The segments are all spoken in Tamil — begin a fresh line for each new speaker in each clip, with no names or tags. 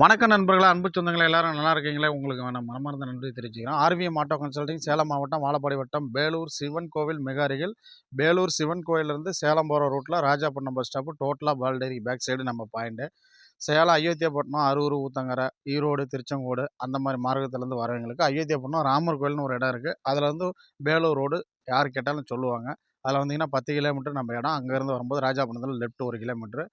வணக்கம் நண்பர்களே அன்பு சொந்தங்களே எல்லாரும் நல்லா இருக்கீங்களே? உங்களுக்கு வேணாம் மனமார்ந்த நன்றி தெரிவிச்சுக்கிறேன். ஆர்விஎம் ஆட்டோ கன்சல்டிங் சேலம் மாவட்டம் வாழப்பாடி வட்டம் பேலூர் சிவன் கோவில் மிக அருகில். பேலூர் சிவன் கோயிலிருந்து சேலம் போகிற ரூட்டில் ராஜாப்பட்டினம் பஸ் ஸ்டாப்பு டோட்டலாக பால்டேரி பேக் சைடு நம்ம பாயிண்ட்டு சேலம் அயோத்தியாப்பட்டினம் அரூர் ஊத்தங்கரை ஈரோடு திருச்செங்கோடு அந்த மாதிரி மார்க்கத்துலேருந்து வரவங்களுக்கு அயோத்தியாப்பட்டினம் ராமர் கோயில்னு ஒரு இடம் இருக்குது அதில் வந்து பேலூர் ரோடு யார் கேட்டாலும் சொல்லுவாங்க. அதில் வந்தீங்கன்னா பத்து கிலோமீட்டர் நம்ம இடம். அங்கேருந்து வரும்போது ராஜாப்பட்டினத்தில் லெஃப்ட் ஒரு கிலோமீட்ரு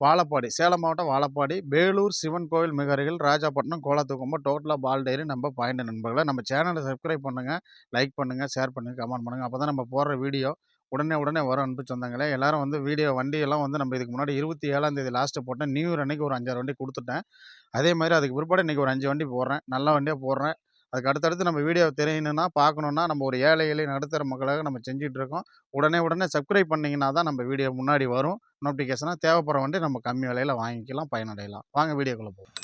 வாழப்பாடி சேலம் மாவட்டம் வாழப்பாடி வேலூர் சிவன் கோவில் மிக அருகில் ராஜாப்பட்டினம் கோலத்துக்கும்போது டோட்டலாக பால் டேரி நம்ம பாயிண்ட் நண்பர்களை. நம்ம சேனலை சப்ஸ்கிரைப் பண்ணுங்கள் லைக் பண்ணுங்கள் ஷேர் பண்ணுங்கள் கமெண்ட் பண்ணுங்கள் அப்போ தான் நம்ம போடுற வீடியோ உடனே உடனே வரும் அன்பு வந்தாங்களே எல்லாரும் வந்து வீடியோ வண்டியெல்லாம் வந்து நம்ம இதுக்கு முன்னாடி இருபத்தி ஏழாம் தேதி லாஸ்ட்டு போட்டேன் நியூ இயர் அன்றைக்கி ஒரு அஞ்சாறு வண்டி கொடுத்துட்டேன். அதே மாதிரி அதுக்கு பிற்பாடு இன்றைக்கி ஒரு அஞ்சு வண்டி போடுறேன். நல்ல வண்டியாக போடுறேன். அதுக்கு அடுத்தடுத்து நம்ம வீடியோ தெரியணும்னா பார்க்கணுன்னா நம்ம ஒரு ஏழை ஏழை நடுத்தர மக்களாக நம்ம செஞ்சிகிட்ருக்கோம் உடனே உடனே சப்ஸ்கிரைப் பண்ணிங்கன்னா தான் நம்ம வீடியோ முன்னாடி வரும். நோட்டிஃபிகேஷனாக தேவைப்படுற வண்டி நம்ம கம்மி விலையில் வாங்கிக்கலாம் பயனடையலாம். வாங்க வீடியோக்குள்ளே போகும்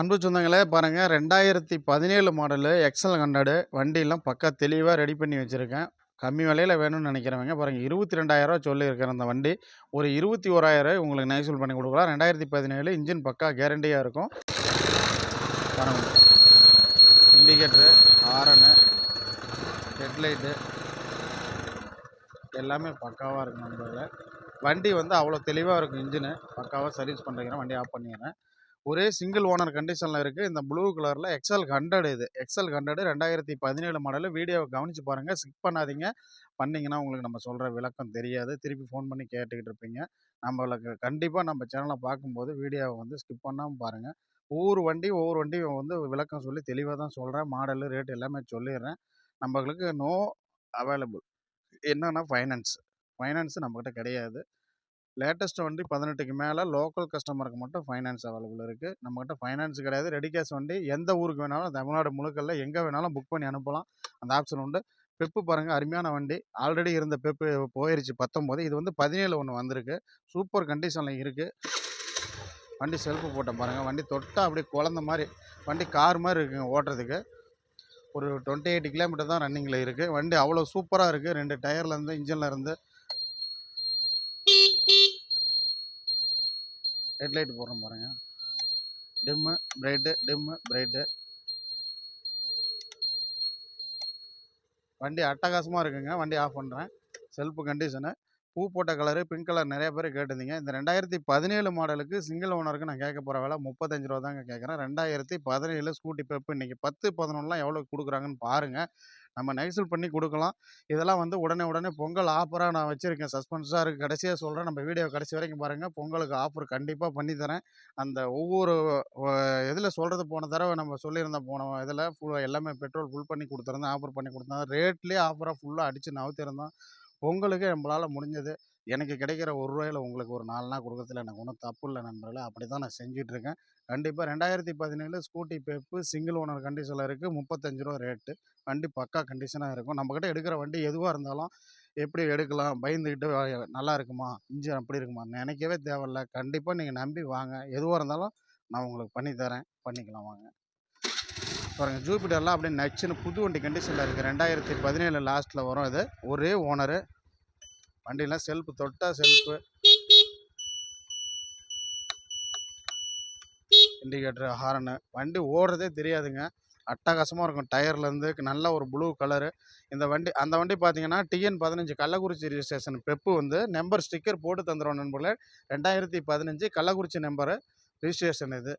அன்பு சொந்தங்களே பாருங்கள் ரெண்டாயிரத்தி பதினேழு மாடலு எக்ஸல் ஹண்ட்ரடு வண்டியெல்லாம் பக்கா தெளிவாக ரெடி பண்ணி வச்சுருக்கேன். கம்மி விலையில் வேணும்னு நினைக்கிறவங்க பாருங்கள் இருபத்தி ரெண்டாயிரரூவா சொல்லியிருக்கிற அந்த வண்டி. ஒரு இருபத்தி ஓராயிரம் உங்களுக்கு நைசூல் பண்ணி கொடுக்கலாம். ரெண்டாயிரத்தி பதினேழு இன்ஜின் பக்கா கேரண்டியாக இருக்கும். பாருங்கள் இண்டிகேட்ரு ஹாரனு ஹெட்லைட்டு எல்லாமே பக்காவாக இருக்கும் நண்பர்களே வண்டி வந்து அவ்வளோ தெளிவாக இருக்கும் இன்ஜினு பக்காவாக சர்வீஸ் பண்ணுறீங்கன்னா வண்டி ஆஃப் பண்ணிடுறேன். ஒரே சிங்கிள் ஓனர் கண்டிஷனில் இருக்குது இந்த ப்ளூ கலரில் எக்ஸல் ஹண்ட்ரட் இது. எக்ஸல் ஹண்ட்ரடு ரெண்டாயிரத்தி பதினேழு மாடலு வீடியோவை கவனித்து பாருங்கள் ஸ்கிப் பண்ணாதீங்க. பண்ணிங்கன்னா உங்களுக்கு நம்ம சொல்கிற விளக்கம் தெரியாது. திருப்பி ஃபோன் பண்ணி கேட்டுக்கிட்டு இருப்பீங்க. நம்மளுக்கு கண்டிப்பாக நம்ம சேனலை பார்க்கும்போது வீடியோவை வந்து ஸ்கிப் பண்ணாமல் பாருங்கள் ஒவ்வொரு வண்டி ஒவ்வொரு வண்டியும் வந்து விளக்கம் சொல்லி தெளிவாக தான் சொல்கிறேன் மாடலு ரேட் எல்லாமே சொல்லிடுறேன் நம்மளுக்கு நோ அவைலபிள். என்னென்னா ஃபைனான்ஸ். ஃபைனான்ஸு நம்மக்கிட்ட கிடையாது. லேட்டஸ்ட் வண்டி பதினெட்டுக்கு மேலே லோக்கல் கஸ்டமருக்கு மட்டும் ஃபைனான்ஸ் அவைலபிள் இருக்குது நம்மக்கிட்ட ஃபைனான்ஸ் கிடையாது. ரெடி கேஷ் வண்டி எந்த ஊருக்கு வேணாலும் தமிழ்நாடு முழுக்கல்ல எங்கே வேணாலும் புக் பண்ணி அனுப்பலாம். அந்த ஆப்ஷன் உண்டு. பெப்பு பாருங்கள் அருமையான வண்டி. ஆல்ரெடி இருந்த பெப்பு போயிருச்சு பத்தொம்போது. இது வந்து பதினேழு ஒன்று வந்திருக்கு. சூப்பர் கண்டிஷனில் இருக்குது வண்டி செல்ஃபு போட்டேன் பாருங்கள் வண்டி தொட்டால் அப்படியே குழந்த மாதிரி வண்டி கார் மாதிரி இருக்குங்க ஓட்டுறதுக்கு. ஒரு டுவெண்ட்டி எயிட் கிலோமீட்டர் தான் ரன்னிங்கில் இருக்குது வண்டி அவ்வளோ சூப்பராக இருக்குது ரெண்டு டயர்லேருந்து இன்ஜினில் இருந்து ஹெட்லைட் போடுறோம் பாருங்கள் டிம்மு பிரைட்டு டிம்மு பிரைட்டு வண்டி அட்டகாசமாக இருக்குங்க. வண்டி ஆஃப் பண்ணுறேன் செல்ஃபு கண்டிஷனு பூ போட்ட கலரு பிங்க் கலர் நிறைய பேர் கேட்டிருந்தீங்க. இந்த ரெண்டாயிரத்தி பதினேழு மாடலுக்கு சிங்கிள் ஓனருக்கு நான் கேட்க போகிற வேலை முப்பத்தஞ்சு ரூபா தாங்க கேட்குறேன். ரெண்டாயிரத்தி பதினேழு ஸ்கூட்டி பெப்பு இன்றைக்கி பத்து பதினொன்றுலாம் எவ்வளோ கொடுக்குறாங்கன்னு பாருங்கள் நம்ம நைசல் பண்ணி கொடுக்கலாம். இதெல்லாம் வந்து உடனே உடனே பொங்கல் ஆஃபராக நான் வச்சுருக்கேன். சஸ்பென்ஸாக இருக்குது கடைசியாக சொல்கிறேன் நம்ம வீடியோ கடைசி வரைக்கும் பாருங்கள் பொங்கலுக்கு ஆஃபர் கண்டிப்பாக பண்ணித்தரேன் அந்த ஒவ்வொரு இதில் சொல்கிறது போன தடவை நம்ம சொல்லியிருந்தோம் போன இதில் ஃபுல் எல்லாமே பெட்ரோல் ஃபுல் பண்ணி கொடுத்துருந்தேன். ஆஃபர் பண்ணி கொடுத்தேன். ரேட்லேயே ஆஃபராக ஃபுல்லாக அடித்து நவுத்திருந்தோம் பொங்கலுக்கு நம்மளால் முடிஞ்சது. எனக்கு கிடைக்கிற ஒரு ரூபாயில் உங்களுக்கு ஒரு நாலு நாள் கொடுக்கறதுல எனக்கு ஒன்றும் தப்பு இல்லை நண்பர்களே. அப்படி தான் நான் செஞ்சிட்ருக்கேன். கண்டிப்பாக ரெண்டாயிரத்தி பதினேழு ஸ்கூட்டி பேப்பு சிங்கிள் ஓனர் கண்டிஷனில் இருக்குது முப்பத்தஞ்சு ரூபா ரேட்டு. வண்டி பக்கா கண்டிஷனாக இருக்கும். நம்மக்கிட்ட எடுக்கிற வண்டி எதுவாக இருந்தாலும் எப்படி எடுக்கலாம்? பயந்துக்கிட்டு நல்லா இருக்குமா? இன்ஜின் அப்படி இருக்குமா? நினைக்கவே தேவையில்ல. கண்டிப்பாக நீங்கள் நம்பி வாங்க. எதுவாக இருந்தாலும் நான் உங்களுக்கு பண்ணித்தரேன். பண்ணிக்கலாம் வாங்க. பாருங்கள் ஜூபிட்டர்லாம் அப்படியே நச்சுன்னு புது வண்டி கண்டிஷனில் இருக்குது ரெண்டாயிரத்தி பதினேழு லாஸ்ட்டில் வரும் இது. ஒரே ஓனரு வண்டியெலாம் செல்ஃபு தொட்டால் செல்ஃபு இண்டிகேட்டர் ஹாரனு வண்டி ஓடுறதே தெரியாதுங்க. அட்டகாசமாக இருக்கும். டயர்லேருந்து நல்ல ஒரு ப்ளூ கலரு இந்த வண்டி அந்த வண்டி பார்த்தீங்கன்னா டிஎன் பதினஞ்சு கள்ளக்குறிச்சி ரிஜிஸ்ட்ரேஷன் பெப்பு வந்து நம்பர் ஸ்டிக்கர் போட்டு தந்துடுவோம் நண்பர்களே. ரெண்டாயிரத்தி பதினஞ்சு கள்ளக்குறிச்சி நம்பரு ரிஜிஸ்ட்ரேஷன் இது.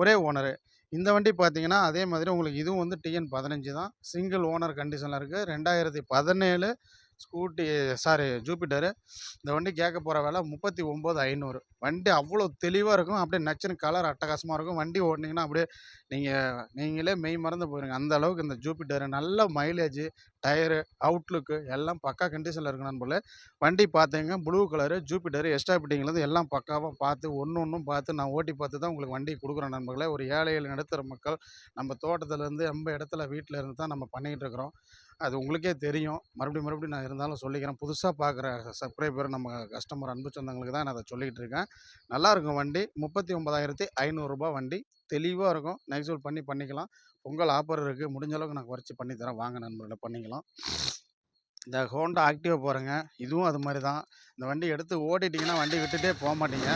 ஒரே ஓனரு இந்த வண்டி பார்த்தீங்கன்னா அதே மாதிரி உங்களுக்கு இதுவும் வந்து டிஎன் பதினஞ்சு தான். சிங்கிள் ஓனர் கண்டிஷனில் இருக்குது ரெண்டாயிரத்தி பதினேழு ஸ்கூட்டி சாரி ஜூபிட்டரு. இந்த வண்டி கேட்க போகிற விலை முப்பத்தி ஒம்பது ஐநூறு. வண்டி அவ்வளோ தெளிவாக இருக்கும். அப்படியே நச்சுன்னு கலர் அட்டகாசமாக இருக்கும். வண்டி ஓட்டினீங்கன்னா அப்படியே நீங்கள் நீங்களே மெய் மறந்து போயிருங்க. அந்த அளவுக்கு இந்த ஜூபிட்டரு நல்ல மைலேஜ் டயரு அவுட்லுக்கு எல்லாம் பக்கா கண்டிஷனில் இருக்கு நண்பர்களே வண்டி பார்த்தீங்க ப்ளூ கலரு ஜூபிட்டரு எஸ்டாபிட்டிங்லேருந்து எல்லாம் பக்காவாக பார்த்து ஒன்று ஒன்றும் பார்த்து நான் ஓட்டி பார்த்து தான் உங்களுக்கு வண்டி கொடுக்குறேன் நண்பர்களே. ஒரு ஏழை ஏழு நடுத்தர மக்கள் நம்ம தோட்டத்துலேருந்து ரொம்ப இடத்துல வீட்டில் இருந்து தான் நம்ம பண்ணிக்கிட்டு இருக்கிறோம். அது உங்களுக்கே தெரியும். மறுபடியும் மறுபடியும் நான் இருந்தாலும் சொல்லிக்கிறேன். புதுசாக பார்க்குற சப்ஸ்கிரைபர் நம்ம கஸ்டமர் அன்பு சொந்தங்களுக்கு தான் நான் அதை சொல்லிகிட்டு இருக்கேன். நல்லாயிருக்கும் வண்டி. முப்பத்தி ஒன்பதாயிரத்தி ஐநூறுரூபா வண்டி. தெளிவாக இருக்கும். நெக்ஸ்ட் பண்ணி பண்ணிக்கலாம். பொங்கல் ஆஃபர் இருக்குது முடிஞ்ச அளவுக்கு நான் குறைச்சி பண்ணி தரேன். வாங்க நண்பர்களை பண்ணிக்கலாம். இந்த ஹோண்டா ஆக்டிவா போகிறேங்க இதுவும் அது மாதிரி தான். இந்த வண்டி எடுத்து ஓட்டிட்டிங்கன்னா வண்டி விட்டுட்டே போக மாட்டீங்க.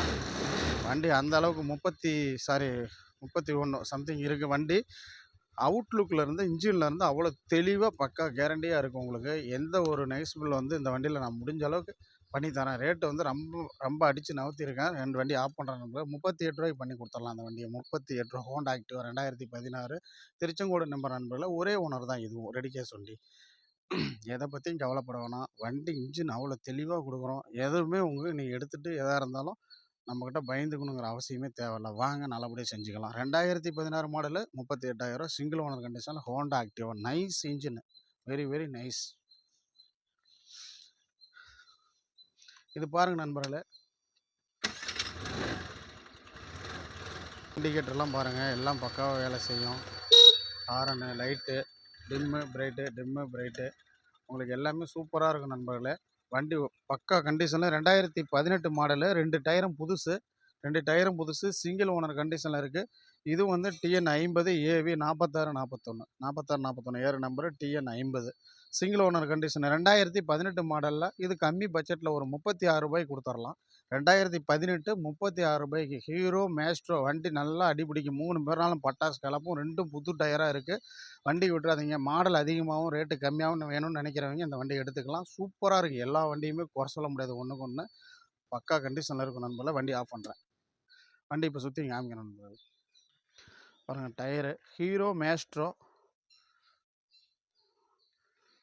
வண்டி அந்த அளவுக்கு முப்பத்தி சாரி முப்பத்தி ஒன்று சம்திங் இருக்குது வண்டி. அவுட்லுக்லேருந்து இன்ஜின்லேருந்து அவ்வளோ தெளிவாக பக்கா கேரண்டியாக இருக்கும் உங்களுக்கு. எந்த ஒரு நைஸ் பில் வந்து இந்த வண்டியில் நான் முடிஞ்ச அளவுக்கு பண்ணி தரேன். ரேட்டு வந்து ரொம்ப ரொம்ப அடித்து நவுத்திருக்கேன். ரெண்டு வண்டி ஆஃப் பண்ணுறேன் முப்பத்தி எட்டு ரூபாய்க்கு பண்ணி கொடுத்துடலாம் அந்த வண்டியை. முப்பத்தி எட்டு ரூபா ஹோண்டா ஆக்டிவா ரெண்டாயிரத்தி பதினாறு. திருச்செங்கோடு நம்பர் நண்பரில் ஒரே ஓனர் தான் இதுவும் ரெடி கேஸ் வண்டி எதை பற்றியும் கவலைப்பட வேணாம். வண்டி இன்ஜின் அவ்வளோ தெளிவாக கொடுக்குறோம். எதுவுமே உங்களுக்கு நீங்கள் எடுத்துகிட்டு எதாக இருந்தாலும் நம்மக்கிட்ட பயந்துக்கணுங்கிற அவசியமே தேவையில்ல. வாங்க நல்லபடியாக செஞ்சுக்கலாம். ரெண்டாயிரத்தி பதினாறு மாடலு முப்பத்தி எட்டாயிரம் சிங்கிள் ஓனர் கண்டிஷனில் Honda Activa nice engine very very nice இது பாருங்கள் நண்பர்களே. இண்டிகேட்டர்லாம் பாருங்கள் எல்லாம் பக்காவாக வேலை செய்யும். Horn light dim bright dim bright உங்களுக்கு எல்லாமே சூப்பராக இருக்கும் நண்பர்களே. வண்டி பக்கா கண்டிஷனில் ரெண்டாயிரத்தி பதினெட்டு மாடலு ரெண்டு டயரும் புதுசு ரெண்டு டயரும் புதுசு சிங்கிள் ஓனர் கண்டிஷனில் இருக்குது இது வந்து டிஎன் ஐம்பது ஏவி நாற்பத்தாறு நாற்பத்தொன்று நாற்பத்தாறு நாற்பத்தொன்று ஏறு நம்பரு டிஎன் ஐம்பது. Single owner condition. ரெண்டாயிரத்தி பதினெட்டு மாடலில் இது கம்மி பட்ஜெட்டில் ஒரு முப்பத்தி ஆறு ரூபாய்க்கு கொடுத்துர்லாம். ரெண்டாயிரத்தி பதினெட்டு முப்பத்தி ஆறு ரூபாய்க்கு ஹீரோ மேஸ்ட்ரோ வண்டி நல்லா அடிபிடிக்கும் மூணு பேர்னாலும் பட்டாசு கலப்பும். ரெண்டும் புது டயராக இருக்குது வண்டி விட்டுறாதீங்க. மாடல் அதிகமாகவும் ரேட்டு கம்மியாகவும் வேணும்னு நினைக்கிறவங்க இந்த வண்டியை எடுத்துக்கலாம். சூப்பராக இருக்குது எல்லா வண்டியுமே குறை சொல்ல முடியாது. ஒன்றுக்கு ஒன்று பக்கா கண்டிஷனில் இருக்கும் நண்பரில் வண்டி ஆஃப் பண்ணுறேன் வண்டி இப்போ சுற்றி காமிக்கிறேன் நண்பர்கள். பாருங்கள் டயரு. ஹீரோ மேஸ்ட்ரோ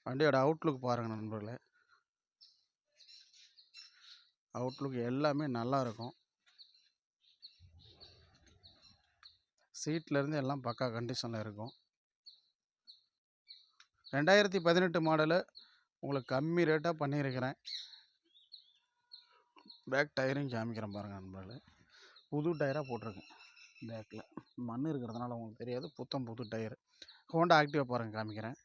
வண்டியோட அவுட்லுக் பாருங்கள் நண்பர்களே. அவுட்லுக் எல்லாமே நல்லா இருக்கும். சீட்லேருந்து எல்லாம் பக்கா கண்டிஷனில் இருக்கும். ரெண்டாயிரத்தி பதினெட்டு மாடலு உங்களுக்கு கம்மி ரேட்டாக பண்ணியிருக்கிறேன். பேக் டயரையும் காமிக்கிறேன் பாருங்கள் நண்பர்களே. புது டயராக போட்டிருக்கேன் பேக்கில் மண் இருக்கிறதுனால உங்களுக்கு தெரியாது புத்தம் புது டயர் ஹோண்டா ஆக்டிவாக பாருங்கள் காமிக்கிறேன்.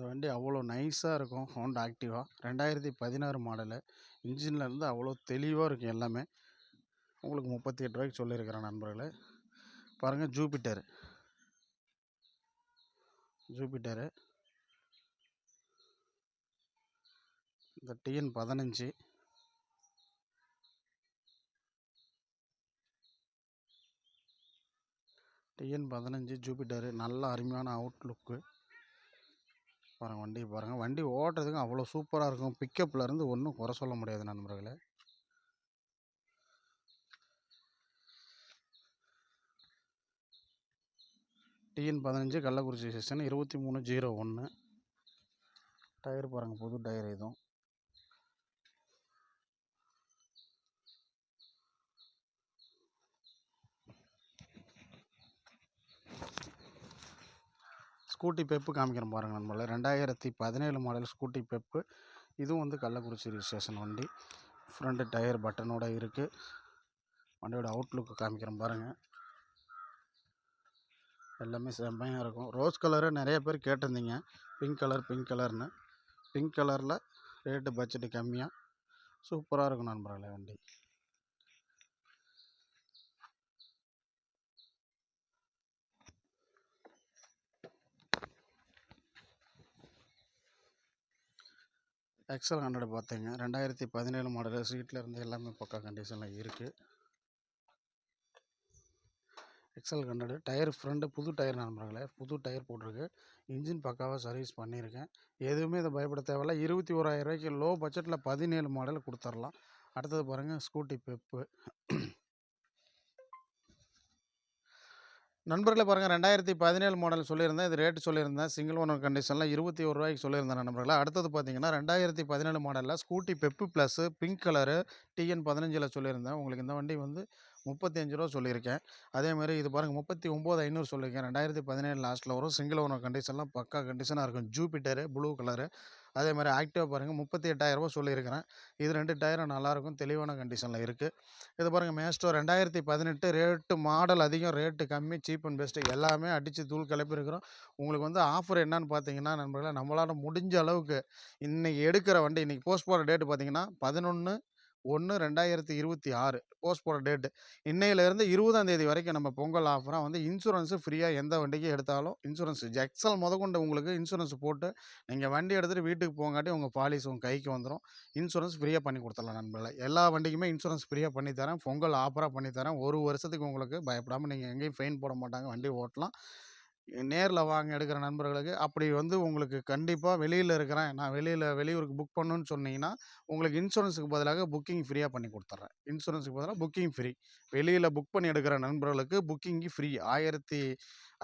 இந்த வண்டி அவ்வளோ நைஸாக இருக்கும் ஹோண்டா ஆக்டிவா. ரெண்டாயிரத்தி பதினாறு மாடலு. இன்ஜின்லேருந்து அவ்வளோ தெளிவாக இருக்கும் எல்லாமே. உங்களுக்கு முப்பத்தி எட்டு ரூபாய்க்கு சொல்லியிருக்கிறேன் நண்பர்களே. பாருங்கள் ஜூபிட்டரு ஜூபிட்டரு இந்த டிஎன் பதினஞ்சு. டிஎன் பதினஞ்சு ஜூபிட்டரு நல்ல அருமையான அவுட்லுக்கு பாருங்கள் வண்டி பாருங்கள் வண்டி ஓட்டுறதுக்கு அவ்வளோ சூப்பராக இருக்கும். பிக்கப்லேருந்து ஒன்றும் குறை சொல்ல முடியாது நண்பர்களே. டிஎன் பதினஞ்சு கள்ளக்குறிச்சி செஷன் இருபத்தி மூணு ஜீரோ ஒன்று டயர் பாருங்கள் புது டயர் இதுவும். ஸ்கூட்டி பெப்பு காமிக்கிறேன் பாருங்கள் நண்பர்களே. ரெண்டாயிரத்தி பதினேழு மாடல் ஸ்கூட்டி பெப்பு. இதுவும் வந்து கள்ளக்குறிச்சி ரிஜிஸ்ட்ரேஷன் வண்டி. ஃப்ரண்ட்டு டயர் பட்டனோட இருக்குது வண்டியோட அவுட்லுக்கு காமிக்கிறேன் பாருங்கள் எல்லாமே செம்மையாக இருக்கும். ரோஸ் கலரு நிறைய பேர் கேட்டிருந்தீங்க. பிங்க் கலர் பிங்க் கலர்னு பிங்க் கலரில் ரேட்டு பட்ஜெட்டு கம்மியாக சூப்பராக இருக்கும் நண்பர்களே வண்டி. எக்ஸல் ஹண்ட்ரட் பார்த்தீங்க. ரெண்டாயிரத்தி பதினேழு மாடல் சீட்டில் இருந்து எல்லாமே பக்கா கண்டிஷனில் இருக்குது எக்ஸல் ஹண்ட்ரடு டயர் ஃப்ரண்ட்டு புது டயர் நண்பர்களே புது டயர் போட்டிருக்கு. இன்ஜின் பக்காவாக சர்வீஸ் பண்ணியிருக்கேன். எதுவுமே இதை பயப்பட தேவையில்ல. இருபத்தி ஓராயிரம் ரூபாய்க்கு லோ பட்ஜெட்டில் பதினேழு மாடல் கொடுத்துர்லாம். அடுத்தது பாருங்கள் ஸ்கூட்டி பெப்பு நண்பர்களை பாருங்கள் ரெண்டாயிரத்தி பதினேழு மாடல் சொல்லியிருந்தேன். இது ரேட்டு சொல்லியிருந்தேன். சிங்கிள் ஓனர் கண்டிஷனில் இருபத்தி ஒரு ரூபாய்க்கு சொல்லியிருந்தேன் நண்பர்களே. அடுத்தது பார்த்தீங்கன்னா ரெண்டாயிரத்தி பதினேழு மாடலில் Scooty Pep plus pink colour TN பதினஞ்சில் சொல்லியிருந்தேன். உங்களுக்கு இந்த வண்டி வந்து முப்பத்தி அஞ்சு ரூபா சொல்லியிருக்கேன். அதேமாதிரி இது பாருங்கள் முப்பத்தி ஒம்பது ஐநூறு சொல்லியிருக்கேன். ரெண்டாயிரத்தி பதினேழு லாஸ்ட்டில் வரும் சிங்கிள் ஓனர் கண்டிஷன்லாம் பக்கா கண்டிஷனாக இருக்கும். ஜூபிட்டரு ப்ளூ கலரு அதே மாதிரி ஆக்டிவா பாருங்கள் முப்பத்தி எட்டாயிரரூபா சொல்லியிருக்கிறேன். இது ரெண்டு டயரும் நல்லாயிருக்கும். தெளிவான கண்டிஷனில் இருக்குது இது பாருங்கள் மேஸ்டோ ரெண்டாயிரத்தி பதினெட்டு ரேட்டு மாடல் அதிகம் ரேட்டு கம்மி சீப் அண்ட் பெஸ்ட்டு எல்லாமே அடித்து தூள் கிளப்பியிருக்கிறோம். உங்களுக்கு வந்து ஆஃபர் என்னன்னு பார்த்தீங்கன்னா நண்பர்களே நம்மளால் முடிஞ்ச அளவுக்கு இன்றைக்கி எடுக்கிற வண்டி இன்றைக்கி போஸ்ட் போகிற டேட்டு பார்த்தீங்கன்னா பதினொன்று ஒன்று ரெண்டாயிரத்தி இருபத்தி ஆறு போஸ்ட் போட டேட்டு. இன்னையிலேருந்து இருபதாம் தேதி வரைக்கும் நம்ம பொங்கல் ஆஃபராக வந்து இன்சூரன்ஸு ஃப்ரீயாக எந்த வண்டிக்கு எடுத்தாலும் இன்சூரன்ஸ் எக்ஸல் முதற்கொண்டு உங்களுக்கு இன்சூரன்ஸ் போட்டு நீங்கள் வண்டி எடுத்துகிட்டு வீட்டுக்கு போங்காட்டி உங்கள் பாலிசி உங்கள் கைக்கு வந்துடும் இன்சூரன்ஸ் ஃப்ரீயாக பண்ணி கொடுத்துடலாம் நண்பர்களே. எல்லா வண்டிக்குமே இன்சூரன்ஸ் ஃப்ரீயாக பண்ணித்தரேன் பொங்கல் ஆஃபராக பண்ணித்தரேன் ஒரு வருஷத்துக்கு உங்களுக்கு பயப்படாமல் நீங்கள் எங்கேயும் ஃபைன் போட மாட்டாங்க. வண்டி ஓட்டலாம். நேரில் வாங்க எடுக்கிற நண்பர்களுக்கு அப்படி வந்து உங்களுக்கு கண்டிப்பாக வெளியில் இருக்கிறேன். நான் வெளியில் வெளியூருக்கு புக் பண்ணுன்னு சொன்னீங்கன்னா உங்களுக்கு இன்சூரன்ஸுக்கு பதிலாக புக்கிங் ஃப்ரீயாக பண்ணி கொடுத்துட்றேன் இன்சூரன்ஸுக்கு பதிலாக புக்கிங் ஃப்ரீ. வெளியில் புக் பண்ணி எடுக்கிற நண்பர்களுக்கு புக்கிங்கு ஃப்ரீ. ஆயிரத்தி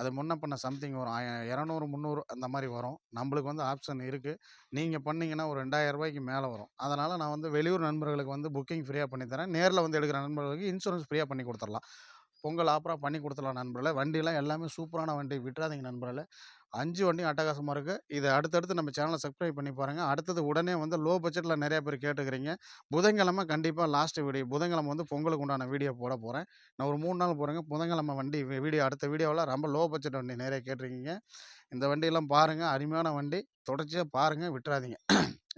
அது முன்ன பண்ண சம்திங் வரும். ஆய இரநூறு முந்நூறு அந்த மாதிரி வரும். நம்மளுக்கு வந்து ஆப்ஷன் இருக்குது நீங்கள் பண்ணிங்கன்னா ஒரு ரெண்டாயிரம் ரூபாய்க்கு மேலே வரும். அதனால் நான் வந்து வெளியூர் நண்பர்களுக்கு வந்து புக்கிங் ஃப்ரீயாக பண்ணித்தரேன் நேரில் வந்து எடுக்கிற நண்பர்களுக்கு இன்சூரன்ஸ் ஃப்ரீயாக பண்ணி கொடுத்துடலாம் பொங்கல் ஆப்பராக பண்ணி கொடுத்துடலாம் நண்பர்களே. வண்டிலாம் எல்லாமே சூப்பரான வண்டி. விட்டுறாதீங்க நண்பர்களே. அஞ்சு வண்டியும் அட்டகாசமாக இருக்குது இதை அடுத்தடுத்து நம்ம சேனலை சப்ஸ்கிரைப் பண்ணி பாருங்கள் அடுத்தது உடனே வந்து லோ பட்ஜெட்டில் நிறைய பேர் கேட்டுக்கிறீங்க. புதன்கிழமை கண்டிப்பாக லாஸ்ட் வீடியோ புதன்கிழமை வந்து பொங்கலுக்கு உண்டான வீடியோ போட போகிறேன் நான் ஒரு மூணு நாள் போகிறேங்க புதன்கிழமை வண்டி வீடியோ அடுத்த வீடியோவில் ரொம்ப லோ பட்ஜெட் வண்டி நிறைய கேட்டிருக்கீங்க. இந்த வண்டியெல்லாம் பாருங்கள் அருமையான வண்டி. தொடர்ச்சியாக பாருங்கள் விட்டுறாதீங்க.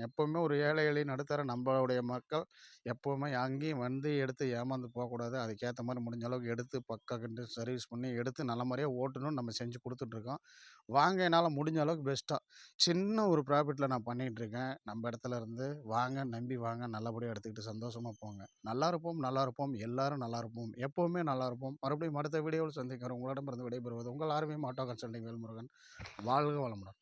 எப்போவுமே ஒரு ஏழை எளிய நடுத்தர நம்மளுடைய மக்கள் எப்போவுமே அங்கேயும் வந்து எடுத்து ஏமாந்து போகக்கூடாது. அதுக்கேற்ற மாதிரி முடிஞ்ச அளவுக்கு எடுத்து பக்கா கண்டு சர்வீஸ் பண்ணி எடுத்து நல்ல மாதிரியாக ஓட்டணும்னு நம்ம செஞ்சு கொடுத்துட்ருக்கோம் வாங்க என்னால் முடிஞ்ச அளவுக்கு பெஸ்ட்டாக சின்ன ஒரு ப்ராஃபிட்டில் நான் பண்ணிகிட்ருக்கேன் நம்ம இடத்துல இருந்து வாங்க நம்பி வாங்க நல்லபடியாக எடுத்துக்கிட்டு சந்தோஷமாக போங்க. நல்லா இருப்போம் நல்லா இருப்போம். எல்லாரும் நல்லா இருப்போம். எப்போவுமே நல்லா இருப்போம். மறுபடியும் அடுத்த வீடியோவில் சந்திக்கிறோம் உங்களிடமிருந்து விடைபெறுவது உங்கள் ஆர்மியம் ஆட்டோ கன்சல்டிங் வேல்முருகன் வாழ்க வளமுடன்.